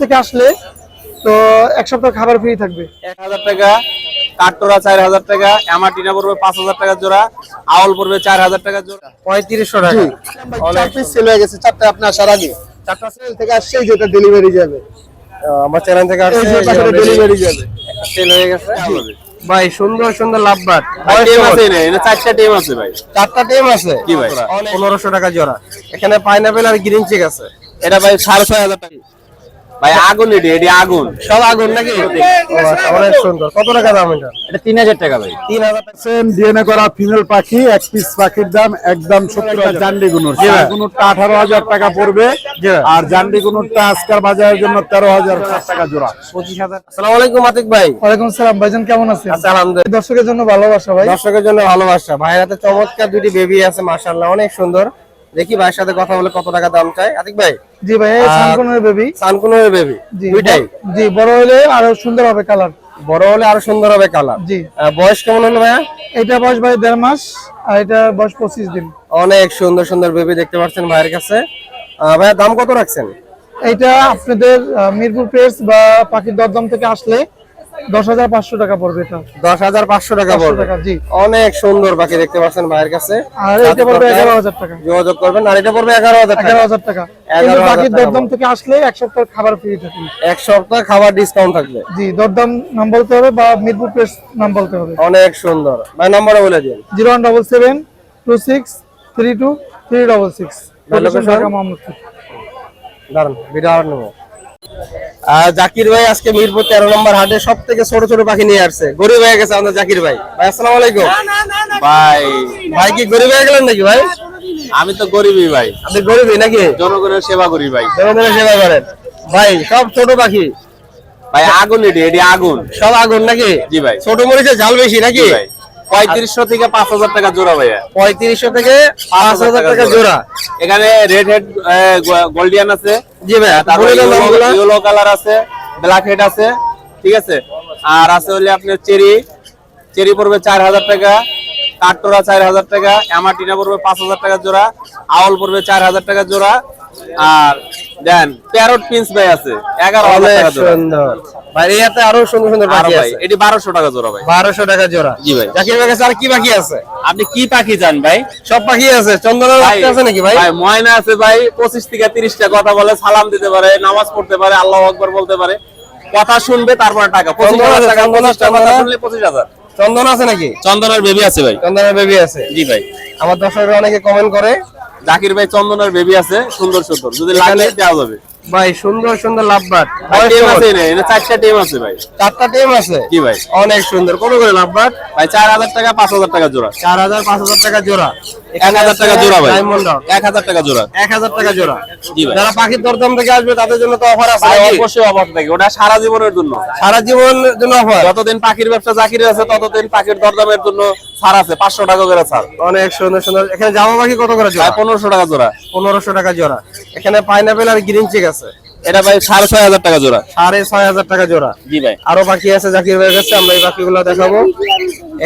থেকে আসলে তো এক সপ্তাহ খাবার ফ্রি থাকবে। এক হাজার টাকা কাঠটোরা চার হাজার টাকা অ্যামাটিনা পড়বে পাঁচ হাজার টাকা জোড়া আউল পড়বে চার হাজার টাকা জোড়া। পঁয়ত্রিশশো টাকা। চার পিস সেল হয়ে গেছে চারটা আপনি আসার আগে। চারটা সেল থেকে আসছেই যেটা ডেলিভারি যাবে। আমার চ্যানেল থেকে আসছে ডেলিভারি যাবে। সেল হয়ে গেছে ভাই সুন্দর সুন্দর লাভবাট ভাই টেম আছে না? এখানে চারটা টেম আছে ভাই। চারটা টেম আছে? কি ভাই? পনেরোশো টাকা জোড়া। এখানে পাইনাপেল আর গ্রিন চেক আছে। এটা ভাই সাড়ে ছয় হাজার টাকা। ভাই আগুন এটি এটি আগুন। সব আগুন নাকি? অনেক সুন্দর। কত টাকা দাম এটা? এটা তিন হাজার টাকা ভাই। তিন হাজার ডিএনএ করা ফিমেল পাখি এক পিস পাখির দাম একদম সত্তর হাজার। জান্ডি গুনুর গুনুরটা আঠারো হাজার টাকা পড়বে। আর জান্ডি গুনুরটা আজকাল বাজারের জন্য তেরো হাজার টাকা জোড়া। পঁচিশ হাজার। আসসালামু আলাইকুম আতিক ভাই। ওয়ালাইকুম সালাম ভাইজান কেমন আছেন? আচ্ছা আলহামদুলিল্লাহ। দর্শকের জন্য ভালোবাসা ভাই। দর্শকের জন্য ভালোবাসা। ভাইয়ের হাতে চমৎকার দুটি বেবি আছে মাশাআল্লাহ অনেক সুন্দর। দেখি ভাইয়ের সাথে কথা বলে কত টাকা দাম চাই। আতিক ভাই? জি ভাই এই বেবি সানকুনের বেবি দুইটাই? জি বড় হলে আরও সুন্দর হবে কালার বড় হলে আরও সুন্দর হবে কালার জি। বয়স কেমন হলো ভাইয়া? এটা বয়স ভাই দেড় মাস আর এটা বয়স পঁচিশ দিন। অনেক সুন্দর সুন্দর বেবি দেখতে পাচ্ছেন ভাইয়ের কাছে। ভাইয়া দাম কত রাখছেন? এটা আপনাদের মিরপুর প্রেস বা পাখির দরদম থেকে আসলে দশ হাজার পাঁচশো টাকা পড়বে এটা। দশ হাজার পাঁচশো টাকা পড়বে। জি। অনেক সুন্দর পাখি দেখতে পাচ্ছেন ভাইয়ের কাছে। আর এটা পড়বে এগারো হাজার টাকা। যোগাযোগ করবেন আর এটা পড়বে এগারো হাজার এগারো হাজার টাকা। এগারো পাখির দরদম থেকে আসলে এক সপ্তাহ খাবার ফ্রি থাকে এক সপ্তাহ খাবার ডিসকাউন্ট থাকবে। জি দরদাম নাম বলতে হবে বা মিরপুর প্রেস নাম বলতে হবে। অনেক সুন্দর। ভাই নম্বরে বলে দিন। Zero one double seven two six three two three double six? দাঁড়ান ভিডিও আর নেব। আহ, জাকির ভাই আজকে মিরপুর তেরো নম্বর হাটে সব থেকে ছোট ছোট পাখি নিয়ে আসছে। গরিব হয়ে গেছে আমাদের জাকির ভাই। ভাই আসসালামু আলাইকুম। ভাই ভাই কি গরিব হয়ে গেলেন নাকি ভাই? আমি তো গরিবই ভাই। আপনি গরিবই নাকি? জনগণের সেবা করি ভাই। জনগণের সেবা করেন। ভাই সব ছোট পাখি। ভাই আগুন এটি এটি আগুন। সব আগুন নাকি? জি ভাই। ছোট মরিচের ঝাল বেশি নাকি? ভাই। পঁয়ত্রিশশো থেকে পাঁচ হাজার টাকা জোড়া ভাইয়া। পঁয়ত্রিশশো থেকে পাঁচ হাজার টাকা জোড়া। এখানে রেড হেড গোল্ডিয়ান আছে। জি ভাই তারপরে। ইয়েলো কালার আছে ব্ল্যাক হেড আছে ঠিক আছে আর আছে হলে আপনার চেরি চেরি পড়বে চার হাজার টাকা কাঠটোরা চার হাজার টাকা অ্যামাটিনা পড়বে পাঁচ হাজার টাকা জোড়া আউল পড়বে চার হাজার টাকা জোড়া আর দেন প্যারট পিন্স ভাই আছে টাকা জোড়া। সুন্দর। ভাই আরও সুন্দর সুন্দর পাখি আছে। এটি টাকা জোড়া ভাই। টাকা জোড়া। জি ভাই। জাকির ভাই কাছে আর কি আছে? আপনি কি পাখি চান ভাই? সব পাখি আছে। চন্দনের ভাই, আছে নাকি ভাই? ভাই ময়না আছে ভাই পঁচিশ থেকে তিরিশটা কথা বলে সালাম দিতে পারে নামাজ পড়তে পারে আল্লাহ আকবর বলতে পারে। কথা শুনবে তারপরে টাকা। পঁচিশ চন্দন হাজার আছে, টাকা চন্দন আছে, পঁচিশটা কথা চন্দন? শুনলে পঁচিশ হাজার। চন্দন আছে নাকি? চন্দনের বেবি আছে ভাই। চন্দনের বেবি আছে। জি ভাই। আমার দর্শকরা অনেকে কমেন্ট করে জাকির ভাই চন্দনের বেবি আছে সুন্দর সুন্দর। যদি লাগে দেওয়া যাবে। ভাই সুন্দর সুন্দর লাভবাট টিম আছে না এটা চারটা টিম আছে ভাই। চারটা টিম আছে? কি ভাই? অনেক সুন্দর। কত করে লাভবাট ভাই চার হাজার টাকা পাঁচ হাজার টাকা জোড়া। চার হাজার পাঁচ হাজার টাকা জোড়া। এক হাজার টাকা জোড়া ভাই। এক হাজার টাকা জোড়া। এক হাজার টাকা জোড়া। যারা পাখির দরদাম থেকে আসবে তাদের জন্য তো অফার আছে। অবশ্যই অভাব থাকে ওটা সারা জীবনের জন্য। সারা জন্য অফার যতদিন পাখির ব্যবসা জাকির আছে ততদিন পাখির দরদামের জন্য ছাড় আছে। পাঁচশো টাকা করে ছাড়। অনেক সুন্দর সুন্দর। এখানে জামা পাখি কত করে জোড়া? পনেরোশো টাকা জোড়া। পনেরোশো টাকা জোড়া। এখানে পাইনাপেল আর গ্রিন চিক আছে। এটা ভাই সাড়ে ছয় হাজার টাকা জোড়া। সাড়ে ছয় হাজার টাকা জোড়া। জি ভাই। আরও পাখি আছে জাকির ভাইয়ের কাছে আমরা এই পাখিগুলো দেখাবো।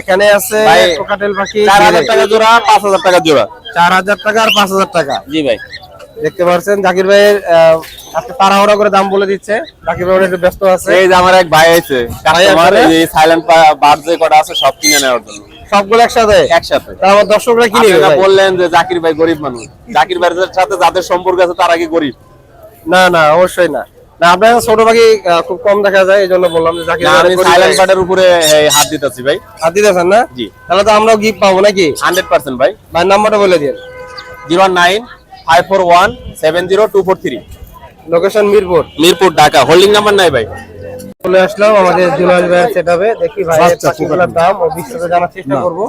এখানে আছে কোকাটেল পাখি চার হাজার টাকা জোড়া পাঁচ হাজার টাকা জোড়া। চার হাজার টাকা আর পাঁচ হাজার টাকা। জি ভাই। দেখতে পাচ্ছেন জাকির ভাইয়ের আজকে তাড়াহুড়া করে দাম বলে দিচ্ছে। জাকির ভাই একটু ব্যস্ত আছে। এই যে আমার এক ভাই আছে কাস্টমার এই সাইলেন্ট বার্ড যে কটা আছে সব কিনে নেওয়ার জন্য। সবগুলো একসাথে? একসাথে। আমার দর্শকরা কি নেবে আপনারা ভাই? বললেন যে জাকির ভাই গরিব মানুষ। জাকির ভাইয়ের সাথে যাদের সম্পর্ক আছে তারা কি গরিব? না না অবশ্যই না। না আপনার ছোট পাখি খুব কম দেখা যায় এই জন্য বললাম যে জাকির আমি সাইলেন্ট ভাই। বার্ডের উপরে হাত দিতেছি ভাই। হাত দিতেছেন না? জি। তাহলে তো আমরাও গিফট পাবো নাকি? হান্ড্রেড পার্সেন্ট ভাই। ভাই নাম্বারটা বলে দিন zero nine five four one seven zero two four three location Mirpur. Mirpur Dhaka. Holding number নাই ভাই। চলে আসলাম আমাদের জুলাস ভাইয়ের সেটআপে দেখি ভাই পাখিগুলোর দাম ও বিস্তারিত জানার চেষ্টা করব।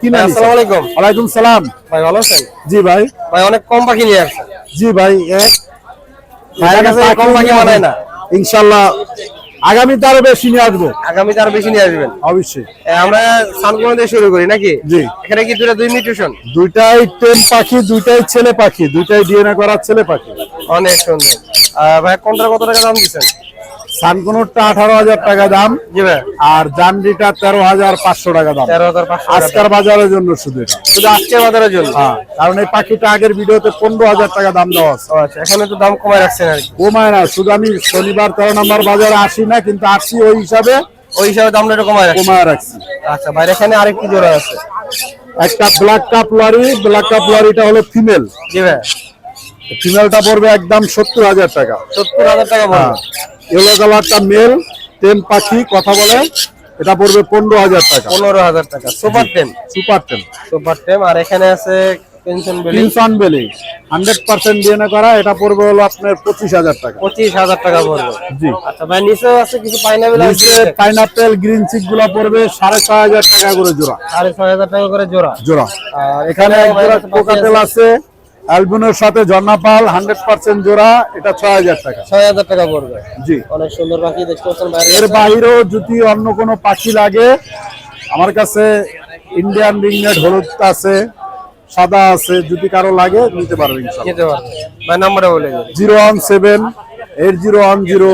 কি ভাই, নাম আসসালামু আলাইকুম। ওয়ালাইকুম সালাম। ভাই ভালো আছেন? জি ভাই। ভাই অনেক কম পাখি নিয়ে আসছেন। জি ভাই এক। ইনশাল্লাহ আগামীতে আরও বেশি নিয়ে আসব। আগামীতে আরও বেশি নিয়ে আসবেন। অবশ্যই। আমরা সানকুনো দিয়ে শুরু করি নাকি? জি। এখানে কি দুটো দুই মিউটেশন? দুইটাই টেন পাখি দুইটাই ছেলে পাখি দুইটাই ডিএনএ করার ছেলে পাখি। অনেক সুন্দর। ভাই কোনটা কত টাকা দাম দিচ্ছেন? সানকুনুরটা আঠারো হাজার টাকা দাম আর জান্ডিটা তেরো হাজার পাঁচশো টাকা দাম। পাঁচশো বাজারের জন্য শুধু শুধু আজকের বাজারের জন্য? হ্যাঁ কারণ এই পাখিটা আগের ভিডিওতে পনেরো হাজার টাকা দাম দেওয়া আছে। আচ্ছা এখানে তো দাম কমায় রাখছেন আর কমায় না শুধু আমি শনিবার তেরো নম্বর বাজারে আসি না কিন্তু আসি ওই হিসাবে ওই হিসাবে দামটা একটু কমায় কমায় রাখছি। আচ্ছা ভাই এখানে আরেকটি জোড়া আছে। একটা black cap lory black cap লরিটা হলো ফিমেল জি ভাই। ফিমেলটা পড়বে একদম সত্তর হাজার টাকা। সত্তর হাজার টাকা ইয়েলো কালারটা মেল টেম পাখি কথা বলে। এটা পড়বে পনেরো হাজার টাকা। পনেরো হাজার টাকা super tame super tame super টেম আর এখানে আছে পেনশন বেলি হান্ড্রেড পার্সেন্ট ডিএনএ করা এটা পড়বে হলো আপনার পঁচিশ হাজার টাকা। পঁচিশ হাজার টাকা পড়বে। জি। আচ্ছা ভাই নিচেও আছে কিছু পাইনাপেল আছে? পাইনাপেল গ্রিন চিকগুলা পড়বে সাড়ে ছয় হাজার টাকা করে জোড়া। সাড়ে ছয় হাজার টাকা করে জোড়া। জোড়া। আর এখানে আছে। অ্যালবিনোর সাথে জর্নাপাল হান্ড্রেড পার্সেন্ট জোড়া এটা ছয় হাজার টাকা। ছয় হাজার টাকা পড়বে। জি। অনেক সুন্দর পাখি দেখতে পাচ্ছেন এর বাইরেও যদি অন্য কোনো পাখি লাগে আমার কাছে ইন্ডিয়ান রিংনেট হলুদ আছে সাদা আছে যদি কারও লাগে নিতে পারবে যেতে পারবে। ভাই নাম্বারে বলে zero one seven eight zero one zero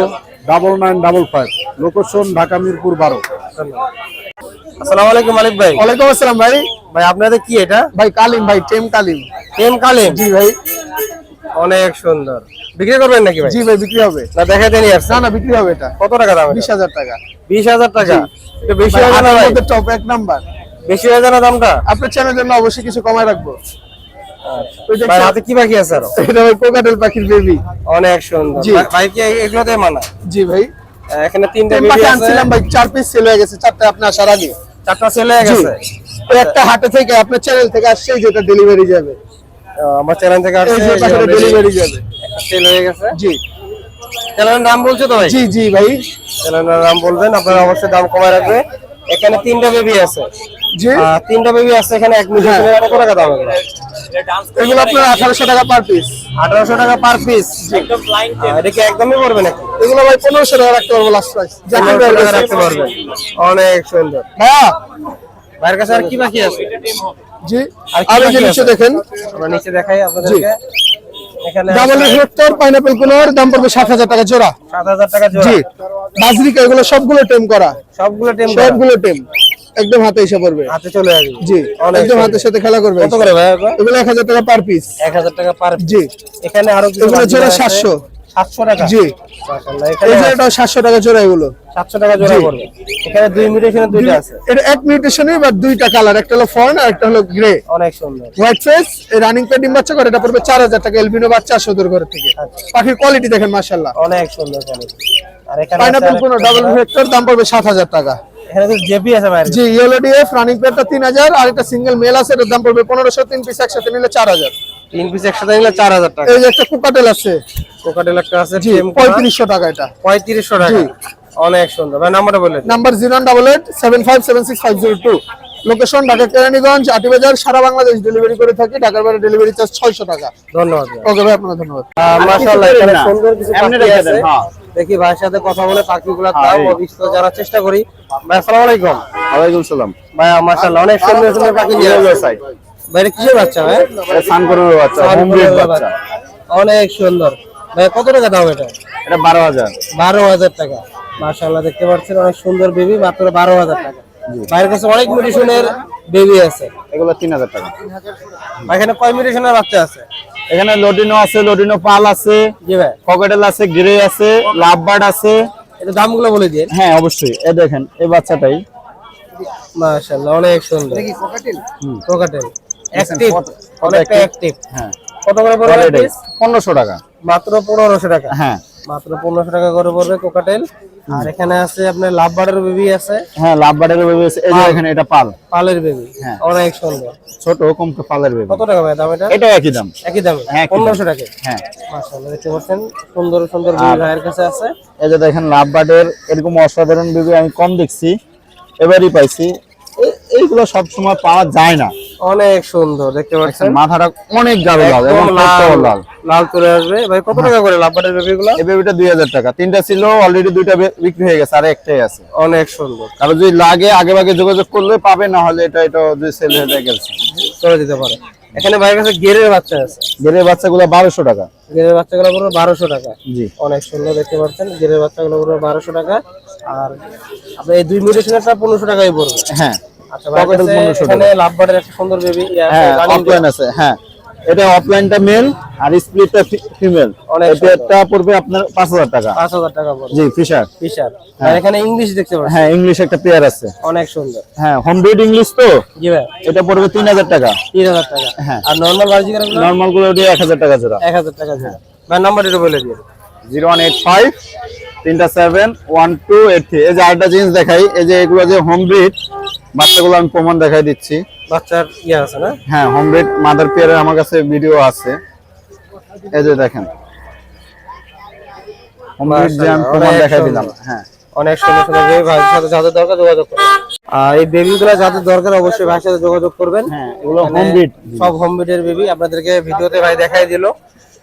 double nine double five location Dhaka Mirpur বারো। আসসালামু আলাইকুম মালিক ভাই। ওয়ালাইকুম আসসালাম ভাই। ভাই আপনাদের কি এটা? ভাই কালিম ভাই টেম কালিম। কালিম? জি ভাই। অনেক সুন্দর। বিক্রি করবেন নাকি ভাই? জি ভাই বিক্রি হবে। না দেখাতে নিয়ে আসছেন না না বিক্রি হবে এটা। কত টাকা দাম বিশ হাজার টাকা। বিশ হাজার টাকা? একটু বেশি ভাই, যায় না ভাই? টপ এক নাম্বার বেশি হয়ে না দামটা? আপনার চ্যানেলের জন্য অবশ্যই কিছু কমায় রাখব। ভাই হাতে কি বাকি আছে আরও? এটা ভাই কোকাটেল পাখির বেবি অনেক সুন্দর। ভাই- কি এগুলোতে মানা? জি ভাই। এখানে তিনটা টেম বেবি আছে। আনছিলাম ভাই চার পিস সেল হয়ে গেছে চারটা আপনি আসার আগে। চারটা হয়ে গেছে? একটা হাটে থেকে আপনার চ্যানেল থেকে আসছে যেটা ডেলিভারি যাবে। আমার চ্যানেল থেকে এই আসছে ডেলিভারি যাবে সেল হয়ে গেছে। জি। চ্যানেলের নাম বলছো তো ভাই? জি জি ভাই। চ্যানেলের নাম বলবেন আপনারা অবশ্যই দাম কমায় রাখবে। এখানে তিনটা বেবি আছে। জি। তিনটা বেবি আছে এখানে এক মিলিয়ন হ্যাঁ। কত টাকা দাম এগুলো? এগুলো আপনার আঠারোশো টাকা পার পিস আঠারোশো টাকা পার পিস এটা কি একদমই পড়বে নাকি? এগুলো ভাই পনেরোশো টাকা রাখতে পারব লাস্ট প্রাইস রাখতে পারবেন। অনেক সুন্দর। হ্যাঁ। ভাইয়ের কাছে আর কি বাকি আছে? জি। আর এই যে নিচে দেখেন। আমরা নিচে দেখাই আপনাদেরকে। ডাবল রিফ্লেক্টর পাইনাপেলগুলোর দাম পড়বে সাত হাজার টাকা জোড়া। সাত হাজার টাকা জোড়া। জি। বাজরিকা এগুলো সবগুলো টেম করা। সবগুলো টেম সবগুলো টেম একদম হাতে এসে পড়বে। হাতে চলে আসবে। জি। একদম হাতের সাথে খেলা করবে। কত করে ভাই এগুলো? এক হাজার টাকা পার পিস টাকা পার জি। এখানে আরও কিছু এগুলো জোড়া আছে। 700 সাতশো টাকা? জি। মাশাআল্লাহ, এখানে এটা সাতশো টাকা জোড়া এগুলো। সাতশো টাকা জোড়া পড়বে। এখানে দুই মিউটেশনের দুইটা আছে। এটা এক মিউটেশনে বা দুইটা কালার একটা হলো ফর্ন আর একটা হলো গ্রে অনেক সুন্দর। হোয়াইট ফেস এই রানিং পেড ডিম বাচ্চা করে এটা পড়বে চার হাজার টাকা এলবিনো বাচ্চা সদর ঘর থেকে। পাখির কোয়ালিটি দেখেন মাশাল্লাহ অনেক সুন্দর quality। আর এখানে আছে পাইনাপেল ডাবল ভেক্টর দাম পড়বে সাত হাজার টাকা। এখানে তো জেপি আছে বাইরে। জি ইয়েলো ডিএফ রানিং পেডটা তিন হাজার আর একটা সিঙ্গেল মেল আছে এটার দাম পড়বে পনেরোশো তিন পিস একসাথে নিলে চার হাজার। তিন পিস একসাথে নিলে টাকা। এই যে একটা কুকাটেল আছে। কোকাটেল একটা আছে জি টেম করা, পঁয়ত্রিশশো টাকা এটা। পঁয়ত্রিশশো টাকা। জি। অনেক সুন্দর। ভাই নাম্বারটা বললেন number zero double eight seven five seven six five zero two. Location Dhaka Keraniganj Atibazar সারা বাংলাদেশ ডেলিভারি করে থাকি। ঢাকার বাইরে ডেলিভারি চার্জ ছয়শো টাকা। ধন্যবাদ ওকে ভাই আপনাকে ধন্যবাদ। মাশাআল্লাহ এখানে সুন্দর কিছু পাখি আছে। হ্যাঁ। দেখি ভাইয়ের সাথে কথা বলে পাখিগুলোর হ্যাঁ, এই। জানার চেষ্টা করি। ভাই আসসালামু আলাইকুম। ওয়ালাইকুম সালাম। ভাই মাশাআল্লাহ অনেক সুন্দর সুন্দর পাখি নিয়ে আসছে। ভাই এটা কিসের বাচ্চা ভাই? সানকরের বাচ্চা। অনেক সুন্দর। ভাই কত টাকা দাম এটা? এটা বারো হাজার। বারো হাজার টাকা। মাশাআল্লাহ দেখতে পাচ্ছেন অনেক সুন্দর বেবি মাত্র বারো হাজার টাকা। ভাইয়ের কাছে অনেক মেডিসিনের বেবি আছে। এগুলো তিন হাজার টাকা। এখানে কয় মেডিসিনের বাচ্চা আছে? এখানে লডিনো আছে লডিনো পাল আছে জি ভাই। ককেটেল আছে গ্রে আছে লাভ বার্ড আছে। এটা দামগুলো বলে দিন। হ্যাঁ অবশ্যই। এ দেখেন এই বাচ্চাটাই। মাশাআল্লাহ অনেক সুন্দর। হুম। কোকাটেল অ্যাক্টিভ অনেকটা? অ্যাক্টিভ হ্যাঁ। কত করে পড়বে কোয়ালিটি piece? পনেরোশো টাকা। মাত্র পনেরোশো টাকা। হ্যাঁ। মাত্র পনেরোশো টাকা করে পড়বে কোকাটেল আর এখানে আছে আপনার লাভ বার্ডের বেবি আছে। হ্যাঁ লাভ বার্ডের বেবি আছে। এই যে এখানে এটা পাল। পালের বেবি। হ্যাঁ। অনেক সুন্দর। ছোট কম পালের বেবি। কত টাকা ভাই দাম এটা? এটাও একই দাম। একই দামে। হ্যাঁ, একই দাম। পনেরোশো টাকা। হ্যাঁ। মাশাআল্লাহ দেখতে পাচ্ছেন? সুন্দর সুন্দর বেবি ভাইয়ের কাছে আছে। এই যে দেখেন লাভ বার্ডের এরকম অসাধারণ বেবি আমি কম দেখছি। এবারই পাইছি। এইগুলো সব সময় পাওয়া যায় না। অনেক সুন্দর দেখতে পাচ্ছেন? মাথাটা অনেক গাঢ় লাল এবং লাল। লাল চলে আসবে। ভাই কত টাকা করে লাভ বার্ডের এই বেবিটা দুই হাজার টাকা। তিনটা ছিল অলরেডি দুইটা বিক্রি হয়ে গেছে আর একটাই আছে। অনেক সুন্দর। কারও যদি লাগে আগে যোগাযোগ করলে পাবে না হলে এটা এটা যদি সেল হয়ে যায় গেছে চলে দিতে পারে। এখানে ভাইয়ের কাছে গেরের বাচ্চা আছে। গেরের বাচ্চাগুলো বারোশো টাকা। গেরের বাচ্চাগুলো পুরো টাকা। জি। অনেক সুন্দর দেখতে পাচ্ছেন। গেরের বাচ্চাগুলো পুরো বারোশো টাকা। আর এই দুই মিউটেশনেরটা পড়বে। হ্যাঁ। আচ্ছা ভাইয়ের Pocket কাছে 1500 টাকা। এখানে লাভবার্ডের একটা সুন্দর বেবি হ্যাঁ আছে হ্যাঁ। এটা অফলাইনটা মেল আর স্প্লিটটা ফিমেল এটা পড়বে আপনার পাঁচ হাজার টাকা। পাঁচ হাজার টাকা পড়বে। জি ফিশার ফিশার আর এখানে ইংলিশ দেখতে পাচ্ছেন। হ্যাঁ ইংলিশ একটা পেয়ার আছে। অনেক সুন্দর। হ্যাঁ হোম ব্রিড ইংলিশ তো? জি ভাই। এটা পড়বে তিন হাজার টাকা। তিন হাজার টাকা। হ্যাঁ। আর নর্মাল বার্জিকারগুলো? নর্মালগুলো দিয়ে এক হাজার টাকা জোড়া। এক হাজার টাকা জোড়া। ভাই নাম্বার একটু বলে দিন জিরো ওয়ান এইট ফাইভ তিনটা seven one two eight three. এই যে আরেকটা জিনিস দেখাই। এই যে এগুলো যে হোম ব্রিড বাচ্চাগুলো আমি প্রমাণ দেখাই দিচ্ছি। বাচ্চার ইয়ে আছে না? হ্যাঁ হোম ব্রিড মাদার পেয়ারের আমার কাছে ভিডিও আছে। এই যে দেখেন। হোম যে আমি প্রমাণ দেখাই দিলাম হ্যাঁ। অনেক সুন্দর সুন্দর বেবি ভাইয়ের সাথে যাদের দরকার যোগাযোগ করবেন। আর এই বেবিগুলো যাদের দরকার অবশ্যই ভাইয়ের সাথে যোগাযোগ করবেন। হ্যাঁ এগুলো এখানে সব হোমবিটের বেবি আপনাদেরকে ভিডিওতে ভাই দেখাই দিল।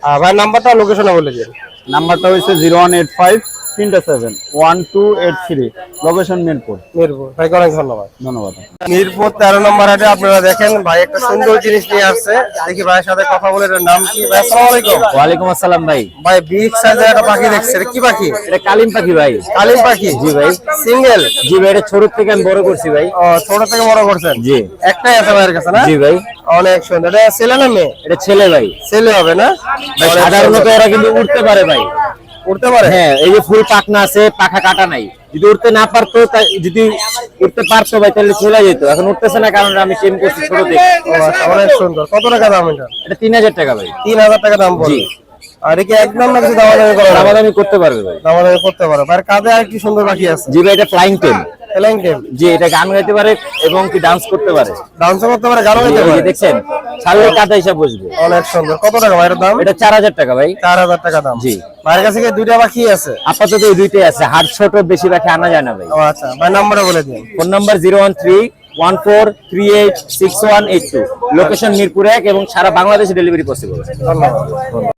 আর ভাই নাম্বারটা লোকেশনে বলে দিন। নাম্বারটা হচ্ছে জিরো ওয়ান এইট ফাইভ তিনটা seven one two eight three location Mirpur Mirpur ভাইকে অনেক ধন্যবাদ। ধন্যবাদ। মিরপুর তেরো নম্বর হাটে আপনারা দেখেন ভাই একটা সুন্দর জিনিস নিয়ে আসছে। দেখি ভাইয়ের সাথে কথা বলে এটার নাম কি? ভাই আসসালামু আলাইকুম। ওয়ালাইকুম আসসালাম ভাই। ভাই বিগ সাইজের একটা পাখি দেখছে। এটা কি পাখি? এটা কালিম পাখি ভাই। কালিম পাখি? জি ভাই। সিঙ্গেল জি ভাই এটা ছোট থেকে আমি বড় করছি ভাই। ও ছোট থেকে বড় করছেন? জি। একটাই আছে ভাইয়ের কাছে না? জি ভাই। অনেক সুন্দর। এটা ছেলে না মেয়ে? এটা ছেলে ভাই। ছেলে হবে না? ভাই সাধারণত। ওরা কিন্তু উঠতে পারে ভাই। উঠতে পারে? হ্যাঁ এই যে ফুল পাখনা আছে পাখা কাটা নাই। যদি উঠতে না পারতো যদি উঠতে পারতো ভাই তাহলে চলে যেত। এখন উঠতেছে না কারণ আমি টেম করছি ছোট থেকে আচ্ছা, অনেক সুন্দর। কত টাকা দাম এটা? এটা তিন হাজার টাকা ভাই। তিন হাজার টাকা দাম পড়বে। জি। আর একে একদম না কিছু দামাদামি করে দামাদামি করতে পারবে ভাই। দামাদামি করতে পারো আর কাঁধে আর কি সুন্দর বাকি আছে? জি ভাই এটা ফ্লাইং টেম জি এটা গান গাইতে পারে এবং কি ডান্স করতে পারে। ডান্স করতে পারে গানও জি, গাইতে পারে। দেখছেন হিসাব বসবে। অনেক সুন্দর। কত টাকা ভাইয়ের দাম? এটা চার হাজার টাকা ভাই। চার হাজার টাকা দাম। জি। ভাইয়ের কাছে কি দুইটা পাখি আছে? আপাতত এই দুইটাই আছে। হাট ছোট বেশি রাখে আনা যায় না ভাই। আচ্ছা ভাই নাম্বারটা বলে দিন। Phone number zero one three one four three eight six one eight two. Location Mirpur এক এবং সারা বাংলাদেশে ডেলিভারি পসিবল ধন্যবাদ।